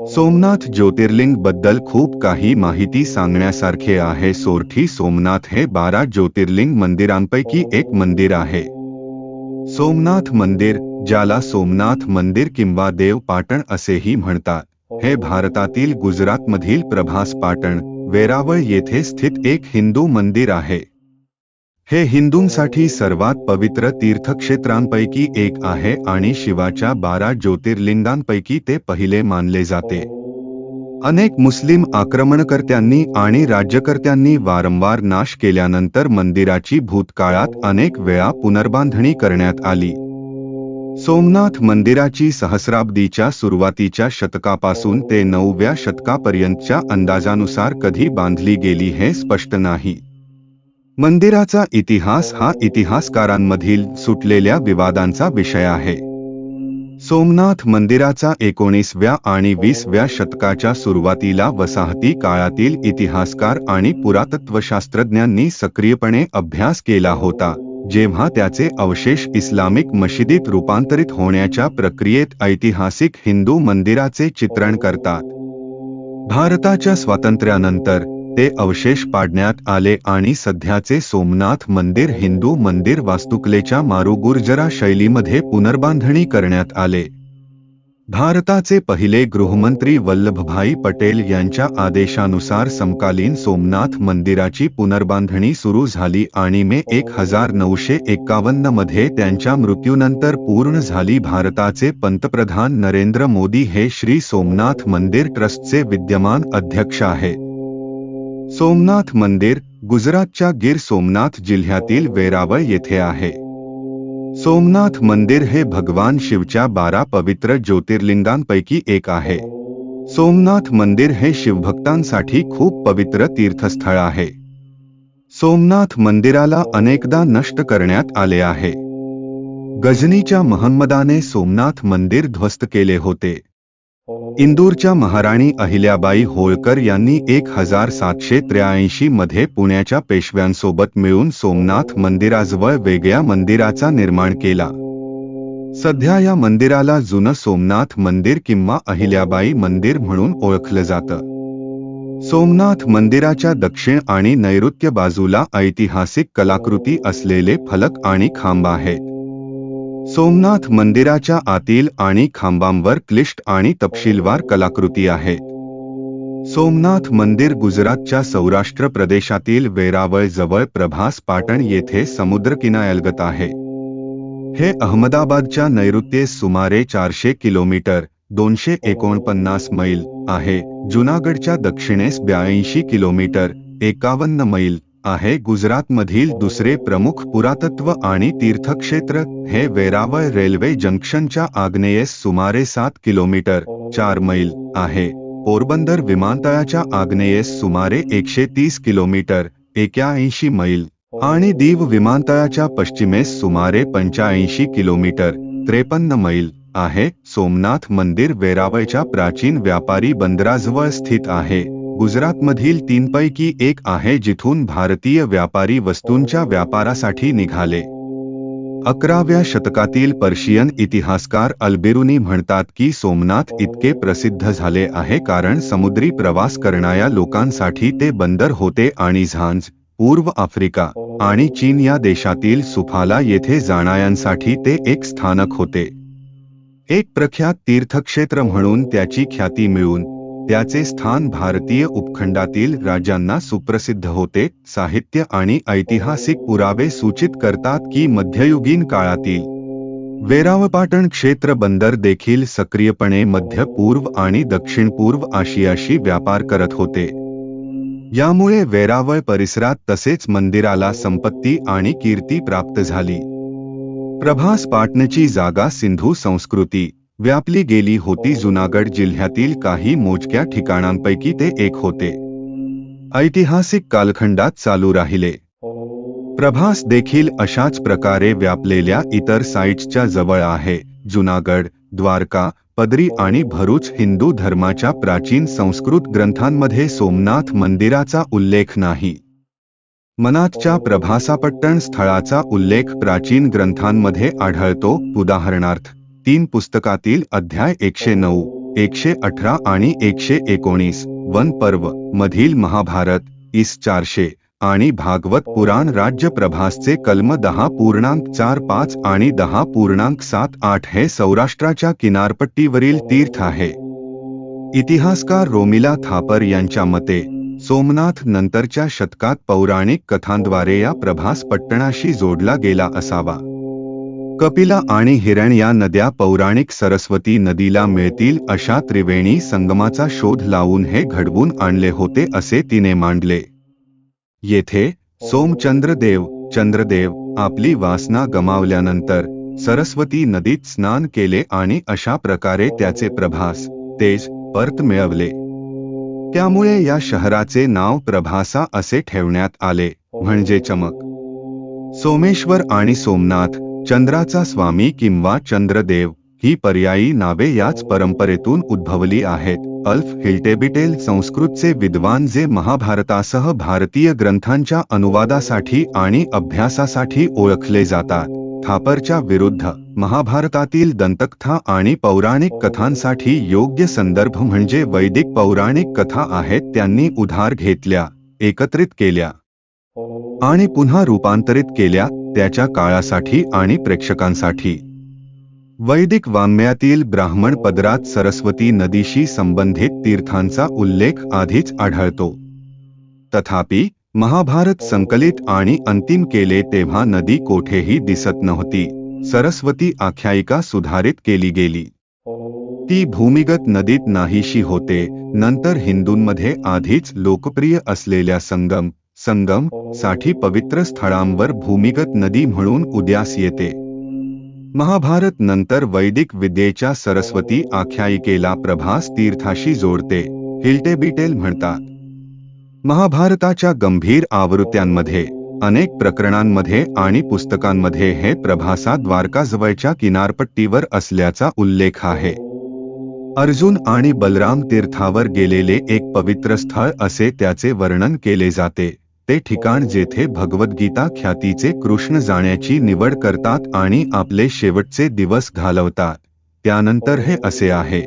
सोमनाथ ज्योतिर्लिंग बद्दल खूप काही माहिती सांगण्यासारखे आहे. सोरठी सोमनाथ हे बारा ज्योतिर्लिंग मंदिरांपैकी एक मंदिर आहे. सोमनाथ मंदिर, ज्याला सोमनाथ मंदिर किंवा देव पाटण असेही म्हणतात. हे भारतातील गुजरातमधील प्रभास पाटण, वेरावळ येथे स्थित एक हिंदू मंदिर आहे. हे हिंदूंसाठी सर्वात पवित्र तीर्थक्षेत्रांपैकी एक आहे आणि शिवाच्या बारा ज्योतिर्लिंगांपैकी ते पहिले मानले जाते. अनेक मुस्लिम आक्रमणकर्त्यांनी आणि राज्यकर्त्यांनी वारंवार नाश केल्यानंतर मंदिराची भूतकाळात अनेक वेळा पुनर्बांधणी करण्यात आली. सोमनाथ मंदिराची सहस्राब्दीच्या सुरुवातीच्या शतकापासून ते नवव्या शतकापर्यंतच्या अंदाजानुसार कधी बांधली गेली हे स्पष्ट नाही. मंदिराचा इतिहास हा इतिहासकारांमधील सुटलेल्या विवादांचा विषय आहे. सोमनाथ मंदिराचा एकोणीसव्या आणि वीसव्या शतकाच्या सुरुवातीला वसाहती काळातील इतिहासकार आणि पुरातत्वशास्त्रज्ञांनी सक्रियपणे अभ्यास केला होता जेव्हा त्याचे अवशेष इस्लामिक मशिदीत रूपांतरित होण्याच्या प्रक्रियेत ऐतिहासिक हिंदू मंदिराचे चित्रण करतात. भारताच्या स्वातंत्र्यानंतर ते अवशेष पाडण्यात आले आणि सध्याचे सोमनाथ मंदिर हिंदू मंदिर वास्तुकलेच्या मारुगुर्जरा शैलीमध्ये पुनर्बांधणी करण्यात आले. भारताचे पहिले गृहमंत्री वल्लभभाई पटेल यांच्या आदेशानुसार समकालीन सोमनाथ मंदिराची पुनर्बांधणी सुरू झाली आणि मे एक हज़ार नऊशे एक्कावन्न मध्ये त्यांच्या मृत्यूनंतर पूर्ण झाली. भारताचे पंतप्रधान नरेंद्र मोदी हे श्री सोमनाथ मंदिर ट्रस्टचे विद्यमान अध्यक्ष आहेत. सोमनाथ मंदिर गुजरातच्या गिर सोमनाथ जिल्ह्यातील वेरावळ येथे आहे. सोमनाथ मंदिर हे भगवान शिवच्या बारा पवित्र ज्योतिर्लिंगांपैकी एक आहे. सोमनाथ मंदिर हे शिवभक्तांसाठी खूप पवित्र तीर्थस्थळ आहे. सोमनाथ मंदिराला अनेकदा नष्ट करण्यात आले आहे. गजनीच्या महम्मदाने सोमनाथ मंदिर ध्वस्त केले होते. इंदूरच्या महाराणी अहिल्याबाई होळकर यांनी एक हजार सातशे त्र्याऐंशी मध्ये पुण्याच्या पेशव्यांसोबत मिळून सोमनाथ मंदिराजवळ वेगळ्या मंदिराचा निर्माण केला. सध्या या मंदिराला जुनं सोमनाथ मंदिर किंवा अहिल्याबाई मंदिर म्हणून ओळखलं जातं. सोमनाथ मंदिराच्या दक्षिण आणि नैऋत्य बाजूला ऐतिहासिक कलाकृती असलेले फलक आणि खांब आहेत. सोमनाथ मंदिराच्या आतील आणि खांबांवर क्लिष्ट आणि तपशीलवार कलाकृती आहेत सोमनाथ मंदिर गुजरातच्या सौराष्ट्र प्रदेशातील वेरावळ जवळ प्रभास पाटण येथे समुद्रकिनायलगत आहे. हे अहमदाबादच्या नैऋत्येस सुमारे चारशे किलोमीटर दोनशे एकोणपन्नास मैल आहे. जुनागडच्या दक्षिणेस ब्याऐंशी किलोमीटर एकावन्न मैल आहे गुजरातमधील दुसरे प्रमुख पुरातत्व आणि तीर्थक्षेत्र हे वेरावळ रेल्वे जंक्शनच्या आग्नेयेस सुमारे सात किलोमीटर चार मैल आहे. पोरबंदर विमानतळाच्या आग्नेयेस सुमारे एकशे तीस किलोमीटर एक्याऐंशी मैल आणि दीव विमानतळाच्या पश्चिमेस सुमारे पंच्याऐंशी किलोमीटर त्रेपन्न मैल आहे. सोमनाथ मंदिर वेरावळच्या प्राचीन व्यापारी बंदराजवळ स्थित आहे. गुजरातमधील तीनपैकी एक आहे जिथून भारतीय व्यापारी वस्तूंच्या व्यापारासाठी निघाले. अकराव्या शतकातील पर्शियन इतिहासकार अल्बेरुनी म्हणतात की सोमनाथ इतके प्रसिद्ध झाले आहे कारण समुद्री प्रवास करणाऱ्या लोकांसाठी ते बंदर होते आणि झांज पूर्व आफ्रिका आणि चीन या देशातील सुफाला येथे जाणाऱ्यांसाठी ते एक स्थानक होते. एक प्रख्यात तीर्थक्षेत्र म्हणून त्याची ख्याती मिळून त्याचे स्थान भारतीय उपखंडातील राज्यांना सुप्रसिद्ध होते साहित्य आणि ऐतिहासिक पुरावे सूचित करतात की मध्ययुगीन काळातील वेरावपाटण क्षेत्र बंदर देखील सक्रियपणे मध्य पूर्व आणि दक्षिण पूर्व आशियाशी व्यापार करत होते. यामुळे वेरावळ परिसरात तसेच मंदिराला संपत्ती आणि कीर्ती प्राप्त झाली. प्रभास पाटणची जागा सिंधू संस्कृती. व्यापली गेली होती जुनागड जिल्ह्यातील काही मोजक्या ठिकाणांपैकी ते एक होते. ऐतिहासिक कालखंडात चालू राहिले. प्रभास देखील अशाच प्रकारे व्यापलेल्या इतर साइट्सच्या जवळ आहे. जुनागड द्वारका पदरी आणि भरूच हिंदू धर्माच्या प्राचीन संस्कृत ग्रंथांमध्ये सोमनाथ मंदिराचा उल्लेख नाही. मनातच्या प्रभासापट्टण स्थळाचा उल्लेख प्राचीन ग्रंथांमध्ये आढळतो. उदाहरणार्थ तीन पुस्तकातील अध्याय एकशे नऊ एकशे अठरा आणि एकशे एकोणीस वन पर्व मधील महाभारत इस चारशे आणि भागवत पुराण राज्य प्रभासचे कलम दहा पूर्णांक चार पाच आणि दहा पूर्णांक सात आठ हे सौराष्ट्राच्या किनारपट्टीवरील तीर्थ आहे. इतिहासकार रोमिला थापर यांच्या मते सोमनाथ नंतरच्या शतकात पौराणिक कथांद्वारे या प्रभास पट्टणाशी जोडला गेला असावा. कपिला आणि हिरण या नद्या पौराणिक सरस्वती नदीला मिळतील अशा त्रिवेणी संगमाचा शोध लावून हे घडवून आणले होते असे तिने मांडले. येथे सोमचंद्रदेव चंद्रदेव आपली वासना गमावल्यानंतर सरस्वती नदीत स्नान केले आणि अशा प्रकारे त्याचे प्रभास तेज परत मिळवले. त्यामुळे या शहराचे नाव प्रभासा असे ठेवण्यात आले म्हणजे चमक. सोमेश्वर आणि सोमनाथ चंद्राचा स्वामी किंवा चंद्रदेव ही पर्यायी नावे याच परंपरेतून उद्भवली आहेत. अल्फ हिल्टेबिटेल संस्कृतचे विद्वान जे महाभारतासह भारतीय ग्रंथांच्या अनुवादासाठी आणि अभ्यासासाठी ओळखले जातात. थापरच्या विरुद्ध महाभारतातील दंतकथा आणि पौराणिक कथांसाठी योग्य संदर्भ म्हणजे वैदिक पौराणिक कथा आहेत त्यांनी उधार घेतल्या एकत्रित केल्या आणि पुन्हा रूपांतरित केल्या. त्याच्या काळासाठी आणि प्रेक्षकांसाठी. वैदिक वाङ्मयातील ब्राह्मण पदरात सरस्वती नदीशी संबंधित तीर्थांचा उल्लेख आधीच आढळतो. तथापि महाभारत संकलित आणि अंतिम केले तेव्हा नदी कोठेही दिसत नव्हती सरस्वती आख्यायिका सुधारित केली गेली. ती भूमिगत नदीत नाहीशी होते नंतर हिंदूंमध्ये आधीच लोकप्रिय असलेल्या संगम संगमसाठी पवित्र स्थळांवर भूमिगत नदी म्हणून उद्यास येते. महाभारत नंतर वैदिक विद्येच्या सरस्वती आख्यायिकेला प्रभास तीर्थाशी जोडते हिल्टेबिटेल म्हणतात. महाभारताच्या गंभीर आवृत्त्यांमध्ये अनेक प्रकरणांमध्ये आणि पुस्तकांमध्ये हे प्रभासा द्वारकाजवळच्या किनारपट्टीवर असल्याचा उल्लेख आहे. अर्जुन आणि बलराम तीर्थावर गेलेले एक पवित्र स्थळ असे त्याचे वर्णन केले जाते. ते ठिकाण जेथे भगवद्गीता ख्यातीचे कृष्ण जाण्याची निवड करतात आणि आपले शेवटचे दिवस घालवतात. त्यानंतर हे असे आहे.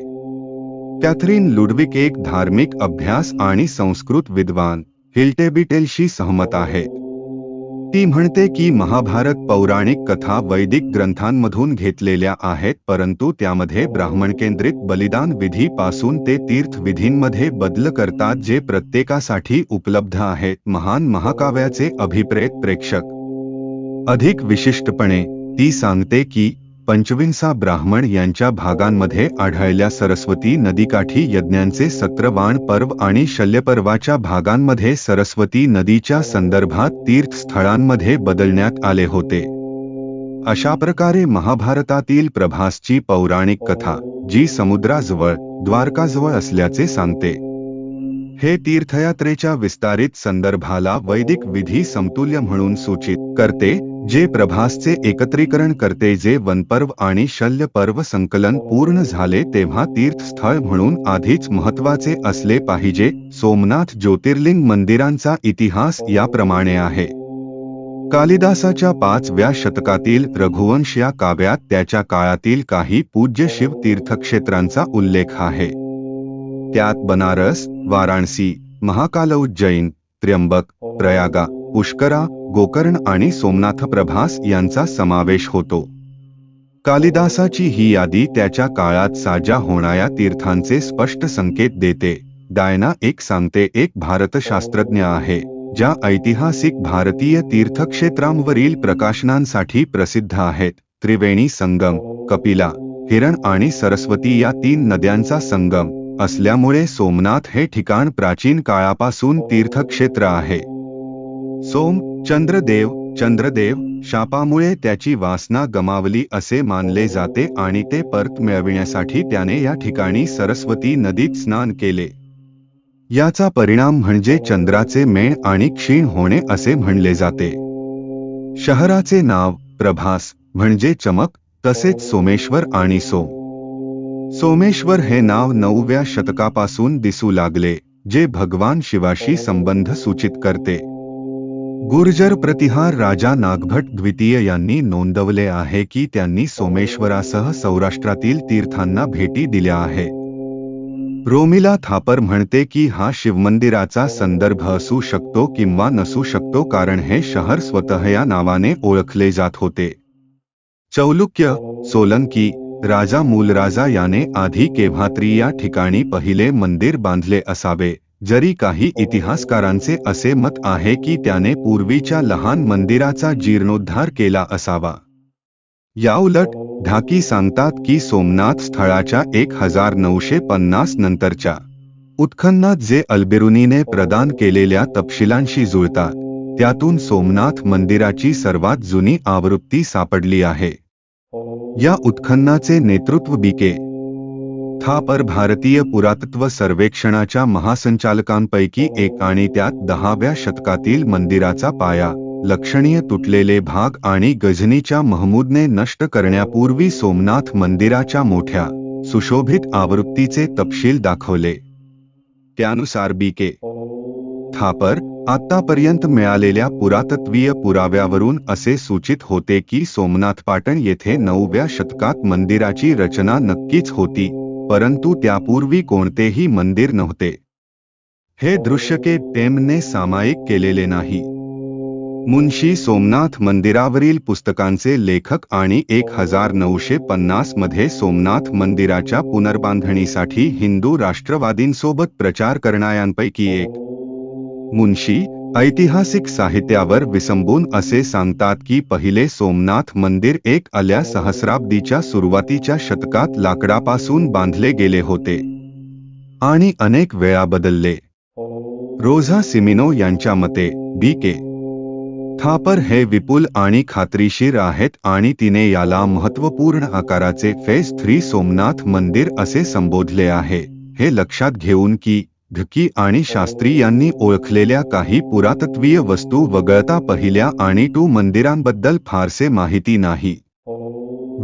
कॅथरीन लुडविक एक धार्मिक अभ्यास आणि संस्कृत विद्वान हिल्टेबिटेलशी सहमत आहे ती म्हणते की महाभारत पौराणिक कथा वैदिक ग्रंथांमधून घेतलेल्या आहेत परंतु त्यामध्ये ब्राह्मणकेंद्रित बलिदान विधीपासून ते तीर्थ विधींमध्ये बदल करतात जे प्रत्येकासाठी उपलब्ध आहेत महान महाकाव्याचे अभिप्रेत प्रेक्षक. अधिक विशिष्टपणे ती सांगते की पंचविंसा ब्राह्मण यांच्या भागांमध्ये आढळल्या सरस्वती नदीकाठी यज्ञांचे सत्रवाण पर्व आणि शल्यपर्वाच्या भागांमध्ये सरस्वती नदीच्या संदर्भात तीर्थस्थळांमध्ये बदलण्यात आले होते. अशा प्रकारे महाभारतातील प्रभासची पौराणिक कथा जी समुद्राजवळ द्वारकाजवळ असल्याचे सांगते. हे तीर्थयात्रेच्या विस्तारित संदर्भाला वैदिक विधी समतुल्य म्हणून सूचित करते जे प्रभासचे एकत्रीकरण करते जे वनपर्व आणि शल्य पर्व संकलन पूर्ण झाले तेव्हा तीर्थस्थळ म्हणून आधीच महत्त्वाचे असले पाहिजे. सोमनाथ ज्योतिर्लिंग मंदिरांचा इतिहास याप्रमाणे आहे. कालिदासाच्या पाचव्या शतकातील रघुवंश या काव्यात त्याच्या काळातील काही पूज्य शिव तीर्थक्षेत्रांचा उल्लेख आहे. त्यात बनारस वाराणसी महाकालउज्जैन त्र्यंबक प्रयागा पुष्करा गोकर्ण आणि सोमनाथ प्रभास यांचा समावेश होतो. कालिदासाची ही यादी त्याच्या काळात साजा होणाऱ्या तीर्थांचे स्पष्ट संकेत देते. डायना एक सांगते एक भारतशास्त्रज्ञ आहे ज्या ऐतिहासिक भारतीय तीर्थक्षेत्रांवरील प्रकाशनांसाठी प्रसिद्ध आहेत. त्रिवेणी संगम कपिला हिरण आणि सरस्वती या तीन नद्यांचा संगम असल्यामुळे सोमनाथ हे ठिकाण प्राचीन काळापासून तीर्थक्षेत्र आहे. सोम चंद्रदेव चंद्रदेव शापामुळे त्याची वासना गमावली असे मानले जाते आणि ते परत मिळविण्यासाठी त्याने या ठिकाणी सरस्वती नदीत स्नान केले. याचा परिणाम म्हणजे चंद्राचे मेण आणि क्षीण होणे असे म्हणले जाते. शहराचे नाव प्रभास म्हणजे चमक तसेच सोमेश्वर आणि सोम. सोमेश्वर हे नाव नवव्या शतकापासून दिसू लागले जे भगवान शिवाशी संबंध सूचित करते. गुर्जर प्रतिहार राजा नागभट द्वितीय यांनी नोंदवले आहे की त्यांनी सोमेश्वरासह सौराष्ट्रातील तीर्थांना भेटी दिल्या आहे. रोमिला थापर म्हणते की हा शिवमंदिराचा संदर्भ असू शकतो किंवा नसू शकतो कारण हे शहर स्वतः या नावाने ओळखले जात होते. चौलुक्य सोलंकी राजा मूलराजा याने आधी केव्हात्री या ठिकाणी पहिले मंदिर बांधले असावे. जरी काही इतिहासकारांचे असे मत आहे की त्याने पूर्वीच्या लहान मंदिराचा जीर्णोद्धार केला असावा. याउलट ढाकी सांगतात की सोमनाथ स्थळाच्या एक हजार नऊशे पन्नास नंतरच्या उत्खननात जे अल्बेरुनीने प्रदान केलेल्या तपशिलांशी जुळतात त्यातून सोमनाथ मंदिराची सर्वात जुनी आवृत्ती सापडली आहे. या उत्खननाचे नेतृत्व बीके थापर भारतीय पुरातत्व सर्वेक्षणाच्या महासंचालकांपैकी एक आणि त्यात दहाव्या शतकातील मंदिराचा पाया लक्षणीय तुटलेले भाग आणि गझनीच्या महमूदने नष्ट करण्यापूर्वी सोमनाथ मंदिराच्या मोठ्या सुशोभित आवृत्तीचे तपशील दाखवले. त्यानुसार बीके थापर आतापर्यंत मिळालेल्या पुरातत्वीय पुराव्यावरून असे सूचित होते की सोमनाथ पाटण येथे नवव्या शतकात मंदिराची रचना नक्कीच होती. परंतु त्यापूर्वी कोणतेही मंदिर नव्हते. हे दृश्य के टेमने सामायिक केलेले नाही. मुन्शी सोमनाथ मंदिरावरील पुस्तकांचे लेखक आणि एक हजार नऊशे पन्नासमध्ये सोमनाथ मंदिराच्या पुनर्बांधणीसाठी हिंदू राष्ट्रवादींसोबत प्रचार करणाऱ्यांपैकी एक. मुन्शी ऐतिहासिक साहित्यावर विसंबून असे सांगतात की पहिले सोमनाथ मंदिर एक आल्या सहस्राब्दीच्या सुरुवातीच्या शतकात लाकडापासून बांधले गेले होते. आणि अनेक वेळा बदलले. रोझा सिमिनो यांच्या मते बी के थापर हे विपुल आणि खात्रीशीर आहेत आणि तिने याला महत्त्वपूर्ण आकाराचे फेस थ्री सोमनाथ मंदिर असे संबोधले आहे. हे लक्षात घेऊन की ढकी आणि शास्त्री यांनी ओळखलेल्या काही पुरातत्वीय वस्तू वगळता पहिल्या आणि टू मंदिरांबद्दल फारसे माहिती नाही.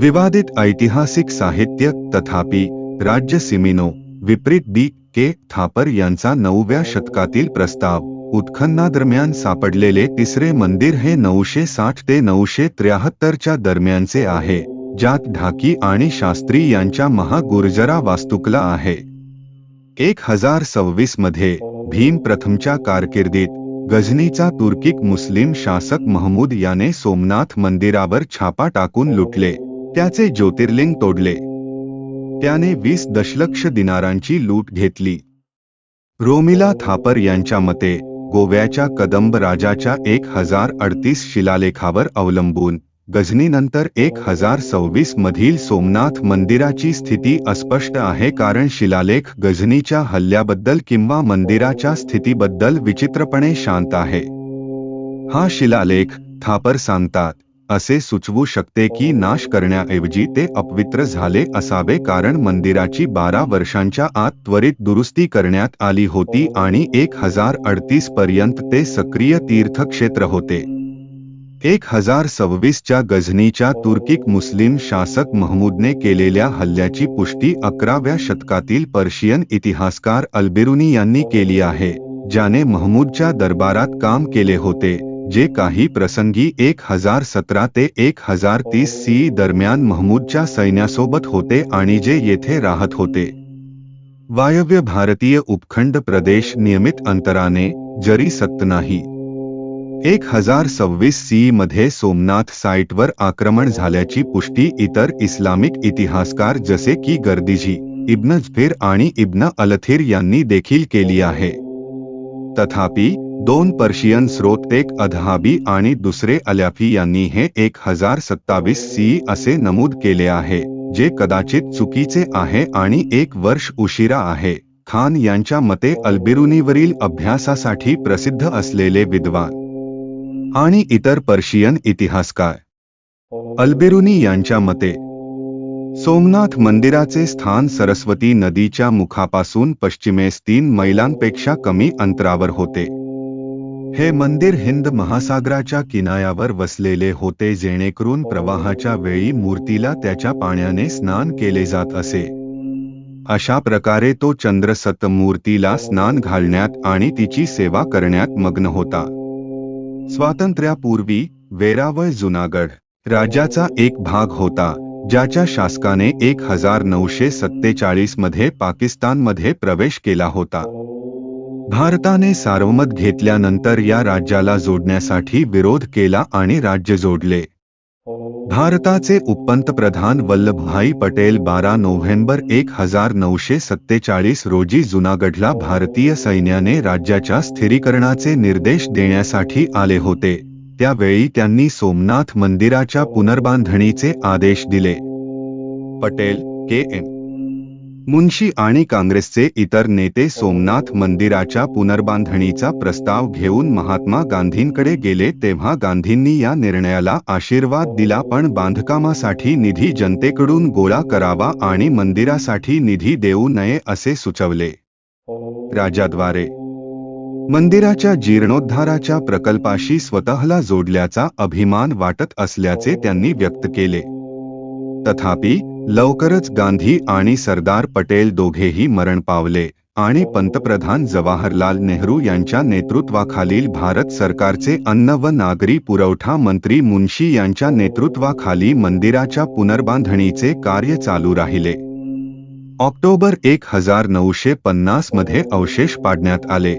विवादित ऐतिहासिक साहित्य तथापि राज्य सिमिनो विपरीत डी के थापर यांचा नवव्या शतकातील प्रस्ताव उत्खननादरम्यान सापडलेले तिसरे मंदिर हे नऊशे साठ ते नऊशे त्र्याहत्तरच्या दरम्यानचे आहे ज्यात ढाकी आणि शास्त्री यांच्या महागुर्जरा वास्तुकला आहे. एक हजार सव्वीसमध्ये भीम प्रथमच्या कारकिर्दीत गझनीचा तुर्किक मुस्लिम शासक महमूद याने सोमनाथ मंदिरावर छापा टाकून लुटले. त्याचे ज्योतिर्लिंग तोडले. त्याने वीस दशलक्ष दिनारांची लूट घेतली. रोमिला थापर यांच्या मते गोव्याच्या कदंब राजाच्या एक हजार अडतीस शिलालेखावर अवलंबून गझनीनंतर एक हजार सव्वीस मधील सोमनाथ मंदिराची स्थिती अस्पष्ट आहे कारण शिलालेख गझनीच्या हल्ल्याबद्दल किंवा मंदिराच्या स्थितीबद्दल विचित्रपणे शांत आहे. हा शिलालेख थापर सांगतात असे सुचवू शकते की नाश करण्याऐवजी ते अपवित्र झाले असावे कारण मंदिराची बारा वर्षांच्या आत त्वरित दुरुस्ती करण्यात आली होती आणि एक हजार अडतीस पर्यंत ते सक्रिय तीर्थक्षेत्र होते. एक हजार सव्वीसच्या गझनीच्या तुर्किक मुस्लिम शासक महमूदने केलेल्या हल्ल्याची पुष्टी अकराव्या शतकातील पर्शियन इतिहासकार अल्बेरुनी यांनी केली आहे ज्याने महमूदच्या दरबारात काम केले होते जे काही प्रसंगी एक हजार सतरा ते एक हजार तीस सी दरम्यान महमूदच्या सैन्यासोबत होते आणि जे येथे राहत होते. वायव्य भारतीय उपखंड प्रदेश नियमित अंतराने जरी सत्त नाही एक हजार सव्वीस सी मध्ये सोमनाथ साइटवर आक्रमण झाल्याची पुष्टी इतर इस्लामिक इतिहासकार जसे की गर्दीजी इब्न झफीर आणि इब्न अलथिर यांनी देखील केली आहे. तथापि दोन पर्शियन स्रोत एक अधहाबी आणि दुसरे अल्याफी यांनी हे एक हजार सत्तावीस सी असे नमूद केले आहे जे कदाचित चुकीचे आहे आणि एक वर्ष उशिरा आहे. खान यांच्या मते अल्बिरुनीवरील अभ्यासासाठी प्रसिद्ध असलेले विद्वान आणि इतर पर्शियन इतिहासकार अल्बेरुनी यांच्या मते सोमनाथ मंदिराचे स्थान सरस्वती नदीच्या मुखापासून पश्चिमेस तीन मैलांपेक्षा कमी अंतरावर होते. हे मंदिर हिंद महासागराच्या किनाऱ्यावर वसलेले होते जेणेकरून प्रवाहाच्या वेळी मूर्तीला त्याच्या पाण्याने स्नान केले जात असे. अशा प्रकारे तो चंद्रसत मूर्तीला स्नान घालण्यात आणि तिची सेवा करण्यात मग्न होता. स्वातंत्र्यापूर्वी वेरावळ जुनागड राज्याचा एक भाग होता ज्याच्या शासकाने एक हजार नऊशे सत्तेचाळीसमध्ये पाकिस्तानमध्ये प्रवेश केला होता. भारताने सार्वमत घेतल्यानंतर या राज्याला जोडण्यासाठी विरोध केला आणि राज्य जोडले. भारताचे उपपंतप्रधान वल्लभभाई पटेल बारा नोव्हेंबर एक हजार नऊशे सत्तेचाळीस रोजी जुनागढला भारतीय सैन्याने राज्याच्या स्थिरीकरणाचे निर्देश देण्यासाठी आले होते. त्यावेळी त्यांनी सोमनाथ मंदिराच्या पुनर्बांधणीचे आदेश दिले. पटेल के एम मुन्शी आणि काँग्रेसचे इतर नेते सोमनाथ मंदिराच्या पुनर्बांधणीचा प्रस्ताव घेऊन महात्मा गांधींकडे गेले तेव्हा गांधींनी या निर्णयाला आशीर्वाद दिला पण बांधकामासाठी निधी जनतेकडून गोळा करावा आणि मंदिरासाठी निधी देऊ नये असे सुचवले. राजाद्वारे. मंदिराच्या जीर्णोद्धाराच्या प्रकल्पाशी स्वतःला जोडल्याचा अभिमान वाटत असल्याचे त्यांनी व्यक्त केले. तथापि लवकरच गांधी आणि सरदार पटेल दोघेही मरण पावले आणि पंतप्रधान जवाहरलाल नेहरू यांच्या नेतृत्वाखालील भारत सरकारचे अन्न व नागरी पुरवठा मंत्री मुन्शी यांच्या नेतृत्वाखाली मंदिराच्या पुनर्बांधणीचे कार्य चालू राहिले. ऑक्टोबर एक हजार नऊशे पन्नासमध्ये अवशेष पाडण्यात आले.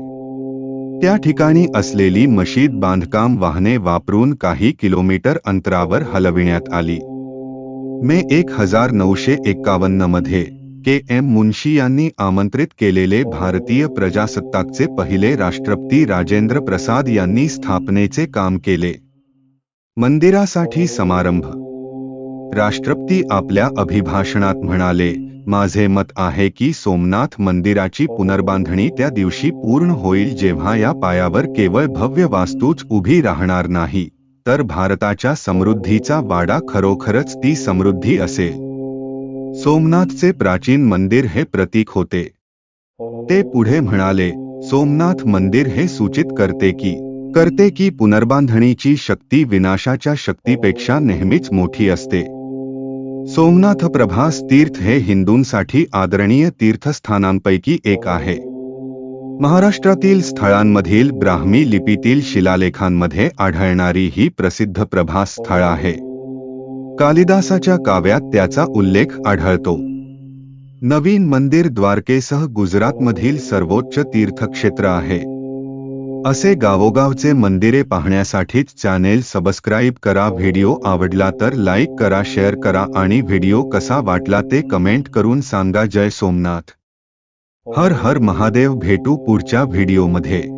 त्या ठिकाणी असलेली मशीद बांधकाम वाहने वापरून काही किलोमीटर अंतरावर हलविण्यात आली. मे एक हजार नऊशे एक्कावन्नमध्ये के एम मुन्शी यांनी आमंत्रित केलेले भारतीय प्रजासत्ताकचे पहिले राष्ट्रपती राजेंद्र प्रसाद यांनी स्थापनेचे काम केले. मंदिरासाठी समारंभ. राष्ट्रपती आपल्या अभिभाषणात म्हणाले माझे मत आहे की सोमनाथ मंदिराची पुनर्बांधणी त्या दिवशी पूर्ण होईल जेव्हा या पायावर केवळ भव्य वास्तूच उभी राहणार नाही. तर भारताच्या समृद्धीचा वाडा खरोखरच ती समृद्धी असेल सोमनाथचे प्राचीन मंदिर हे प्रतीक होते. ते पुढे म्हणाले सोमनाथ मंदिर हे सूचित करते की करते की पुनर्बांधणीची शक्ती विनाशाच्या शक्तीपेक्षा नेहमीच मोठी असते. सोमनाथ प्रभास तीर्थ हे हिंदूंसाठी आदरणीय तीर्थस्थानांपैकी एक आहे. महाराष्ट्रातील स्थळांमधील ब्राह्मी लिपीतील शिलालेखांमध्ये आढळणारी ही प्रसिद्ध प्रभास स्थळ आहे. कालिदासाच्या काव्यात त्याचा उल्लेख आढळतो. नवीन मंदिर द्वारकेसह गुजरातमधील सर्वोच्च तीर्थक्षेत्र आहे. असे गावोगावचे मंदिरे पाहण्यासाठीच चॅनेल सबस्क्राईब करा व्हिडिओ आवडला तर लाईक करा शेअर करा आणि व्हिडिओ कसा वाटला ते कमेंट करून सांगा. जय सोमनाथ. हर हर महादेव भेटू पुढच्या व्हिडिओमध्ये.